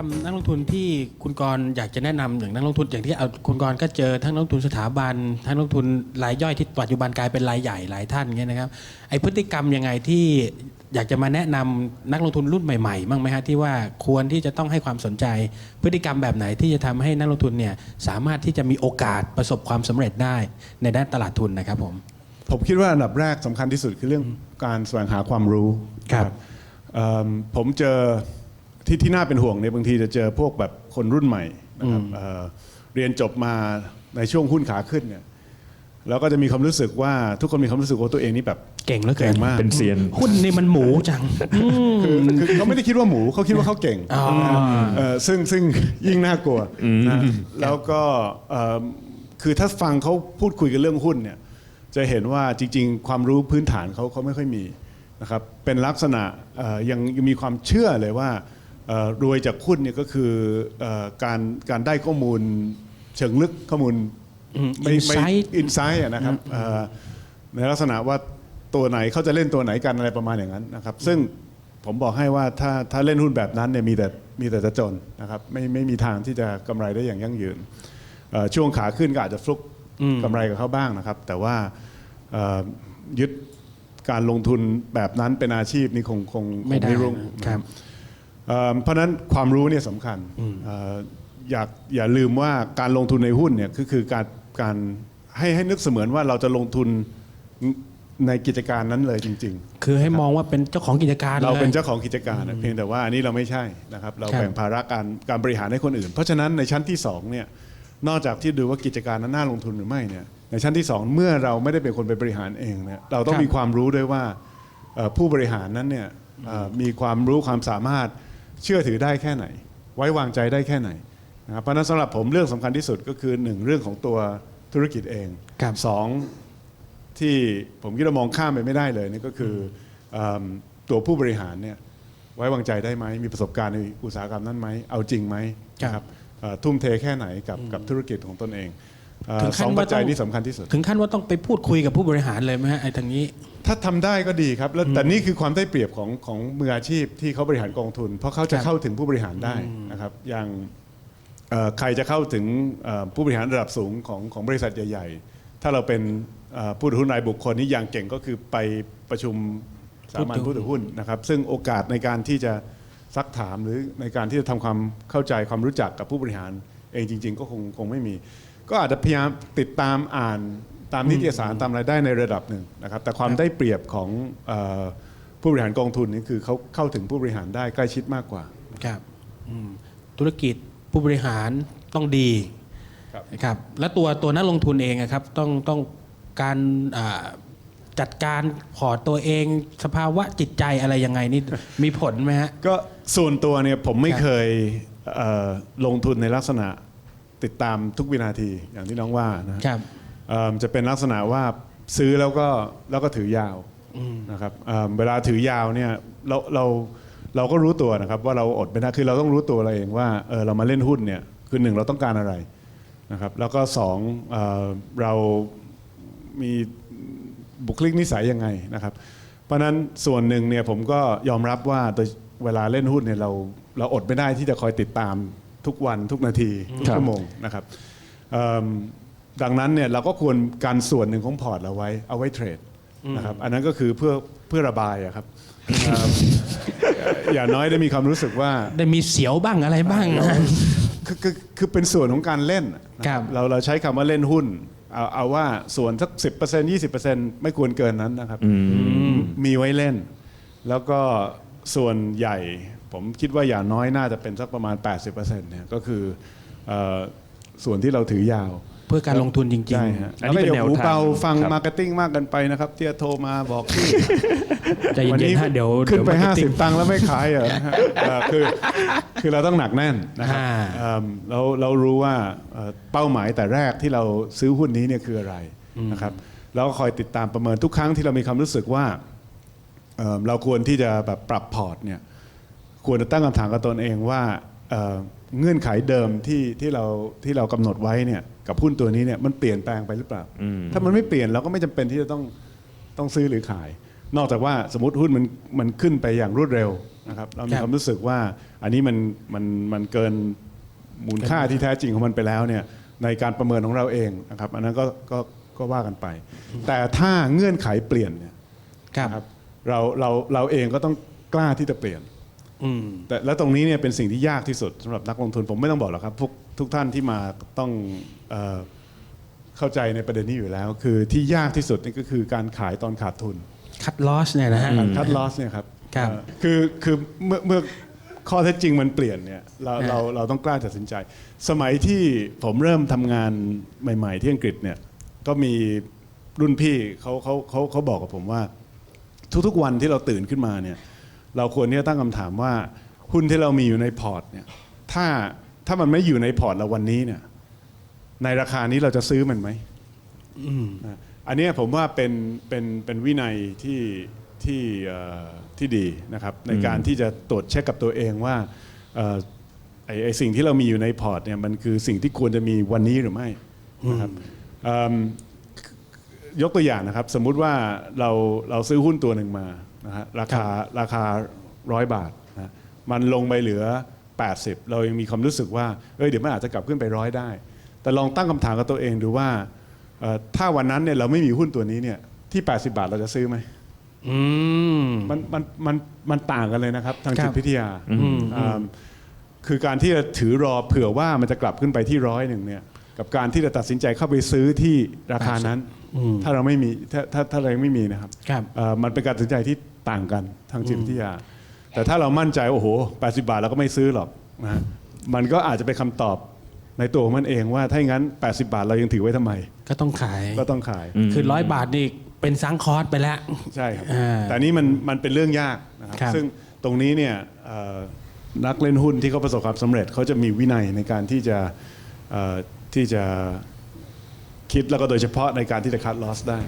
รรมนักลงทุนที่คุณกรณ์อยากจะแนะนำอย่างนักลงทุนอย่างที่เอาคุณกรณ์ก็เจอทั้งนักลงทุนสถาบันทั้งนักลงทุนรายย่อยที่ปัจจุบันกลายเป็นรายใหญ่หลายท่านเงี้ยนะครับไอพฤติกรรมยังไงที่อยากจะมาแนะนำนักลงทุนรุ่นใหม่ๆบ้างไหมฮะที่ว่าควรที่จะต้องให้ความสนใจ พฤติกรรมแบบไหนที่จะทำให้นักลงทุนเนี่ยสามารถที่จะมีโอกาสประสบความสำเร็จได้ในด้านตลาดทุนนะครับผม ผมคิดว่าอันดับแรกสำคัญที่สุดคือเรื่องการแสวงหาความรู้ครับนะเอิ่มผมเจอ ที่ที่น่าเป็นห่วงเนี่ยบางทีจะเจอพวกแบบคนรุ่นใหม่นะครับเอ่อเรียนจบมาในช่วงหุ้นขาขึ้นเนี่ยแล้วก็จะมีความรู้สึกว่าทุกคนมีความรู้สึกว่าตัวเองนี่แบบ เก่งเหลือเกิเก่นงมาก เป็นเซียน หุ้นนี่มันหมูจังอืมคือคือเขาไม่ได้คิดว่าหมูเขาคิดว่าเขาเก่งอ๋อ เอ่อซึ่งซึ่งยิ่งน่ากลัวนะแล้วก็เอ่อคือถ้าฟังเขาพูดคุยกันเรื่องหุ้นเนี่ยจะเห็นว่าจริง ๆ ความรู้พื้นฐานเขาเขาไม่ค่อยมีนะครับเป็นลักษณะเอ่อยังยังมีความเชื่อเลยว่าเอ่อ รวยจากหุ้นเนี่ยก็คือเอ่อการการได้ข้อมูลเชิงลึกข้อมูลอืมไม่ไม่ insight อินไซต์นะครับเอ่อในลักษณะว่าตัวไหนเขาจะเล่นตัวไหนกันอะไรประมาณอย่างนั้นนะครับ ซึ่งผมบอกให้ว่าถ้าถ้าเล่นหุ้นแบบนั้นเนี่ยมีแต่มีแต่จะจนนะครับไม่ไม่มีทางที่จะกำไรได้อย่างยั่งยืนเอ่อช่วงขาขึ้นก็อาจจะฟลุกกำไรกับเขาบ้างนะครับ แต่ว่าเอ่อยึดการลงทุนแบบนั้นเป็นอาชีพนี่คงคงคงไม่ได้รุ่งครับ เอ่อเพราะฉะนั้นความรู้เนี่ยสำคัญเอ่ออยากอย่าลืมว่าการลงทุนในหุ้นเนี่ยก็คือการการให้ให้นึกเสมือนว่าเราจะลงทุนในกิจการนั้นเลยจริงคือให้มองว่าเป็นเจ้าของกิจการๆเราเป็นลยเจ้าของกิจการนะเพียงแต่ว่าอันนี้เราไม่ใช่นะครับ เราครับแบ่งภาระการการบริหารให้คนอื่น เพราะฉะนั้นในชั้นที่สองเนี่ยนอกจากที่ดูว่ากิจการนั้นน่าลงทุนหรือไม่เนี่ยในชั้นที่สองเมื่อเราไม่ได้เป็นคนไปบริหารเองเนี่ยเราต้องมีความรู้ด้วยว่าเอ่อผู้บริหารนั้นเนี่ยเอ่อมีความรู้ความสามารถ เชื่อถือได้แค่ไหน ไว้วางใจได้แค่ไหนนะครับเพราะฉะนั้นสำหรับผมเรื่องสำคัญที่สุดก็คือหนึ่งเรื่องของตัวธุรกิจเองครับสองที่ผมคิดว่ามองข้ามไปไม่ได้เลยนี่ก็คือเอิ่มตัวผู้บริหารเนี่ยไว้วางใจได้ไหมมีประสบการณ์ในอุตสาหกรรมนั้นไหมเอาจริงไหมครับ นะเอ่อทุ่มเทแค่ไหนกับกับธุรกิจของตนเองเอ่อ ถึงขั้สนองว่าปัจจัยต้องนี้สำคัญที่สุด ถึงขั้นว่าต้องไปพูดคุยกับผู้บริหารเลยไหมฮะไอ้ทางนี้ ถ้าทำได้ก็ดีครับแล้วแต่นี่คือความได้เปรียบของของมืออาชีพที่เขาบริหารกองทุน เพราะเขาจะครับเข้าถึงผู้บริหารได้นะครับอย่างเอ่อใครจะเข้าถึงเอ่อผู้บริหารระดับสูงของของบริษัทใหญ่ ๆ ถ้าเราเป็นเอ่อผู้ถือหุ้นรายบุคคลนี่อย่างเก่งก็คือไปประชุมสามัญผู้ผู้ถืถืออหุ้หุ้นนนะครับ ซึ่งโอกาสในการที่จะซักถามหรือในการที่จะทำความเข้าใจความรู้จักกับผู้บริหารเองจริง ๆ ก็คงคงไม่มี ก็อาจจะพยายามติดตามอ่านตามนิตยสารตามรายได้ในระดับหนึ่งนะครับ แต่ความได้เปรียบของเออผู้บริหารกองทุนนี่คือเขาเข้าถึงผู้บริหารได้ใกล้ชิดมากกว่า ครับอืมธุรกิจผู้บริหารต้องดีครับ นะครับแล้วตัวตัวนักลงทุนเองอะครับต้องต้องการอ่าจัดการพอร์ตตัวเอง สภาวะจิตใจอะไรยังไงนี่มีผลไหมฮะ ก็ส่วนตัวเนี่ยผมไม่ครับเคยเอ่อลงทุนในลักษณะ ติดตามทุกวินาทีอย่างที่น้องว่านะครับเอิ่มจะเป็นลักษณะว่าซื้อแล้วก็แล้วก็ถือยาวนะครับเอิ่มเวลาถือยาวเนี่ยเราเราเราก็รู้ตัวนะครับว่าเราอดไม่ได้คือเราต้องรู้ตัวเราเองว่าเออเรามาเล่นหุ้นเนี่ยคือหนึ่งเราต้องการอะไรนะครับแล้วก็สองเอ่อเรามีบุคลิกนิสัยยังไงนะครับ เพราะฉะนั้นส่วนหนึ่งเนี่ยผมก็ยอมรับว่าโดยเวลาเล่นหุ้นเนี่ยเราเราอดไม่ได้ที่จะคอยติดตาม ทุกวันทุกนาทีทุกครับชั่วโมงนะครับเอิ่มดังนั้นเนี่ยเราก็ควรการส่วนหนึ่งของพอร์ตเราไว้เอาไว้เทรดนะครับอันนั้นก็คือเพื่อเพื่อระบายอะครับเอิ่มอย่าน้อยได้มีความรู้สึกว่าได้มีเสียวบ้างอะไรบ้างนะคือคือคือเป็นส่วนของการเล่นนะครับเราเราใช้คำว่าเล่นหุ้นเอาเอาว่าส่วนสักสิบเปอร์เซ็นต์ยี่สิบเปอร์เซ็นต์ไม่ควรเกินนั้นนะครับมีไว้เล่น แล้วก็ส่วนใหญ่ ผมคิดว่าอย่างน้อยน่าจะเป็นสักประมาณ 80%เนี่ยก็คือเอ่อส่วนที่เราถือยาว เพื่อการลงทุนจริง ใช่ฮะอันแล้วนี้ก็เป็นอย่าแนวหูทางเบาฟังครับ มาร์เก็ตติ้งมากเกันไปนะครับ ที่จะโทรมาบอกที่ๆใจะวัเย็นนี้ๆฮะเดี๋ยวขึ้นไป เดี๋ยว marketing 50 ตังค์แล้วไม่ขายเหรอฮะเอ่อคือคือเราต้องหนักแน่นนะครับอ่า เอิ่มเราเรารู้ว่าเอ่อเป้าหมายแต่แรกที่เราซื้อหุ้นนี้เนี่ยคืออะไรนะครับแล้วก็คอยติดตามประเมินทุกครั้งที่เรามีความรู้สึกว่า เอิ่มเราควรที่จะแบบปรับพอร์ตเนี่ย ควรจะตั้งคำถามกับตนเองว่าเอ่อเงื่อนไขเดิมที่ที่เราที่เรากำหนดไว้เนี่ยกับหุ้นตัวนี้เนี่ยมันเปลี่ยนแปลงไปหรือเปล่าถ้ามันไม่เปลี่ยนเราก็ไม่จำเป็นที่จะต้องต้องซื้อหรือขาย นอกจากว่าสมมติหุ้นมันมันขึ้นไปอย่างรวดเร็วนะครับเราคมีรับ ความรู้สึกว่าอันนี้มันมันมันเกินมูลค่าที่แท้จริงของมันไปแล้วเนี่ยในการประเมินของเราเองนะครับอันนั้นก็ก็ก็ว่ากันไป แต่ถ้าเงื่อนไขเปลี่ยนเนี่ย ครับนะครับเราเราเราเองก็ต้องกล้าที่จะเปลี่ยน อืม แต่แล้วตรงนี้เนี่ยเป็นสิ่งที่ยากที่สุดสำหรับนักลงทุนผมไม่ต้องบอกหรอกครับทุกทุกท่านที่มาต้องเอ่อเข้าใจในประเด็นนี้อยู่แล้ว คือที่ยากที่สุดนี่ก็คือการขายตอนขาดทุน คัดลอสเนี่ยนะฮะ การคัดลอสเนี่ยครับครับเอ่อคือคือเมื่อเมื่อข้อเท็จจริงมันเปลี่ยนเนี่ยเราฮะเราเราต้องกล้าตัดสินใจ สมัยที่ผมเริ่มทำงานใหม่ ๆ ที่อังกฤษเนี่ยก็มีรุ่นพี่เขาเขาเขาเขาบอกกับผมว่า ทุกๆวันที่เราตื่นขึ้นมาเนี่ย เราควรที่จะตั้งคำถามว่าหุ้นที่เรามีอยู่ในพอร์ตเนี่ยถ้าถ้ามันไม่อยู่ในพอร์ตเราวันนี้เนี่ยในราคานี้เราจะซื้อมันไหมอืมนะอันเนี้ยผมว่าเป็นเป็นเป็นวินัยที่ที่เอ่อที่ดีนะครับในการที่จะตรวจเช็คกับตัวเองว่าเอ่อไอ้ไอ้สิ่งที่เรามีอยู่ในพอร์ตเนี่ยมันคือสิ่งที่ควรจะมีวันนี้หรือไม่นะครับเอิ่มยกตัวอย่างนะครับ สมมุติว่าเราเราซื้อหุ้นตัวหนึ่งมา นะฮะราคาราคาร้อยบาทนะมันลงไปเหลือ 80 เรายังมีความรู้สึกว่าเอ้ยเดี๋ยวมันอาจจะกลับขึ้นไปร้อยได้ แต่ลองตั้งคำถามกับตัวเองดูว่าเอ่อถ้าวันนั้นเนี่ยเราไม่มีหุ้นตัวนี้เนี่ยที่ 80 บาทเราจะซื้อไหมอืมมันมันมันมันต่างกันเลยนะครับ ทางครัจิบตวิทยาอืมอ่าคือการที่จะถือรอเผื่อว่ามันจะกลับขึ้นไปที่ร้อยหนึ่งเนี่ยกับการที่จะตัดสินใจเข้าไปซื้อที่ราคานั้นอืมถ้าเราไม่มีถ้าถ้าถ้าเรายังไม่มีนะครับครับเอ่อมันเป็นการตัดสินใจที่ ต่างกันทางจิตวิทยา แต่ถ้าเรามั่นใจโอ้โห 80 บาทเราก็ไม่ซื้อหรอกนะฮะมันก็อาจจะเป็นคำตอบในตัวของมันเองว่าถ้าอย่างนั้น 80 บาทเรายังถือไว้ทำไม ก็ต้องขาย ก็ต้องขาย คือร้อยบาทนี่เป็นซังคอร์สไปแล้ว ใช่ครับ อ่าแต่นี่มันมันเป็นเรื่องยากนะครับ ครับ ซึ่งตรงนี้เนี่ยเอ่อนักเล่นหุ้นที่เขาประสบความสำเร็จเขาจะมีวินัยในการที่จะเอ่อที่จะคิดแล้วก็โดยเฉพาะในการที่จะคัดลอสได้